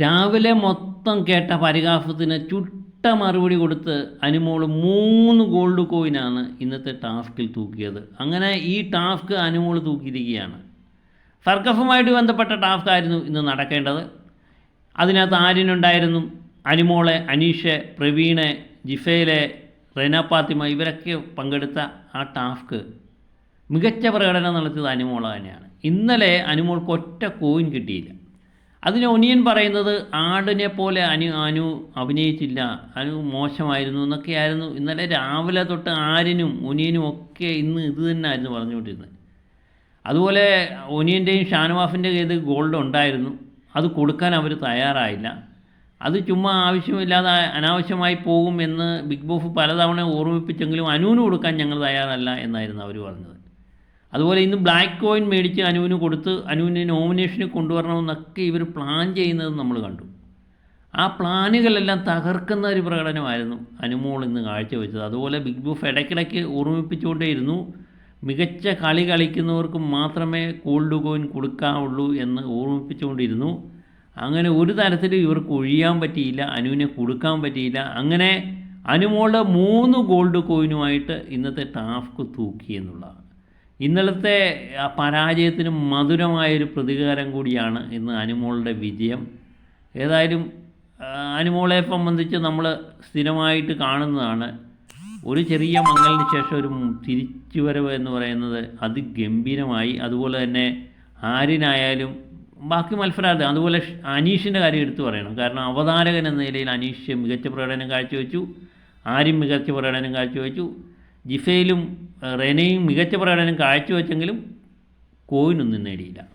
രാവിലെ മൊത്തം കേട്ട പരിഹാസത്തിന് ചുട്ട മറുപടി കൊടുത്ത് അനുമോൾ മൂന്ന് ഗോൾഡ് കോയിനാണ് ഇന്നത്തെ ടാസ്കിൽ തൂക്കിയത്. അങ്ങനെ ഈ ടാസ്ക് അനുമോൾ തൂക്കിയിരിക്കുകയാണ്. സർക്കസുമായിട്ട് ബന്ധപ്പെട്ട ടാസ്ക് ആയിരുന്നു ഇന്ന് നടക്കേണ്ടത്. അതിനകത്ത് ആര്യനുണ്ടായിരുന്നു അനുമോളെ അനീഷ് പ്രവീണെ ജിഫയിലെ റെന ഇവരൊക്കെ പങ്കെടുത്ത ആ ടാസ്ക് മികച്ച പ്രകടനം നടത്തിയത് അനുമോള തന്നെയാണ്. ഇന്നലെ അനുമോൾക്ക് ഒറ്റ കോയിൻ കിട്ടിയില്ല. അതിന് ഒനിയൻ പറയുന്നത് ആടിനെ പോലെ അനു അനു അഭിനയിച്ചില്ല അനു മോശമായിരുന്നു എന്നൊക്കെയായിരുന്നു. ഇന്നലെ രാവിലെ തൊട്ട് ആരിനും ഒനിയനും ഒക്കെ ഇന്ന് ഇത് തന്നെ ആയിരുന്നു പറഞ്ഞുകൊണ്ടിരുന്നത്. അതുപോലെ ഒനിയന്റെയും ഷാനവാഫിന്റെ കയ്യിൽ ഗോൾഡ് ഉണ്ടായിരുന്നു. അത് കൊടുക്കാൻ അവർ തയ്യാറായില്ല. അത് ചുമ്മാ ആവശ്യമില്ലാതെ അനാവശ്യമായി പോകും എന്ന് ബിഗ് ബോസ് പലതവണ ഓർമ്മിപ്പിച്ചെങ്കിലും അനുവിന് കൊടുക്കാൻ ഞങ്ങൾ തയ്യാറല്ല എന്നായിരുന്നു അവർ പറഞ്ഞത്. അതുപോലെ ഇന്ന് ബ്ലാക്ക് കോയിൻ മേടിച്ച് അനുവിന് കൊടുത്ത് അനുവിനെ നോമിനേഷന് കൊണ്ടുവരണമെന്നൊക്കെ ഇവർ പ്ലാൻ ചെയ്യുന്നത് നമ്മൾ കണ്ടു. ആ പ്ലാനുകളെല്ലാം തകർക്കുന്ന ഒരു പ്രകടനമായിരുന്നു അനുമോൾ ഇന്ന് കാഴ്ചവെച്ചത്. അതുപോലെ ബിഗ് ബോസ് ഇടയ്ക്കിടയ്ക്ക് ഓർമ്മിപ്പിച്ചുകൊണ്ടേയിരുന്നു മികച്ച കളി കളിക്കുന്നവർക്ക് മാത്രമേ ഗോൾഡ് കോയിൻ കൊടുക്കാവുള്ളൂ എന്ന് ഓർമ്മിപ്പിച്ചുകൊണ്ടിരുന്നു. അങ്ങനെ ഒരു തരത്തിലും ഇവർക്ക് ഒഴിയാൻ പറ്റിയില്ല അനുവിനെ കൊടുക്കാൻ പറ്റിയില്ല. അങ്ങനെ അനുമോളുടെ മൂന്ന് ഗോൾഡ് കോയിനുമായിട്ട് ഇന്നത്തെ ടാസ്ക് തൂക്കി എന്നുള്ളതാണ്. ഇന്നലത്തെ പരാജയത്തിന് മധുരമായൊരു പ്രതികാരം കൂടിയാണ് ഇന്ന് അനുമോളുടെ വിജയം. ഏതായാലും അനുമോളെ സംബന്ധിച്ച് നമ്മൾ സ്ഥിരമായിട്ട് കാണുന്നതാണ്. ഒരു ചെറിയ മങ്ങലിന് ശേഷം ഒരു തിരിച്ചുവരവ് എന്ന് പറയുന്നത് അതിഗംഭീരമായി. അതുപോലെ തന്നെ ആരിനായാലും ബാക്കി മത്സരാർത്ഥി അതുപോലെ അനീഷിന്റെ കാര്യം എടുത്തു പറയണം. കാരണം അവതാരകൻ എന്ന നിലയിൽ അനീഷ് മികച്ച പ്രകടനം കാഴ്ചവെച്ചു. ആരും മികച്ച പ്രകടനം കാഴ്ചവെച്ചു. ജിഫയിലും റെനയും മികച്ച പ്രകടനം കാഴ്ചവെച്ചെങ്കിലും കോയിനൊന്നും നേടിയില്ല.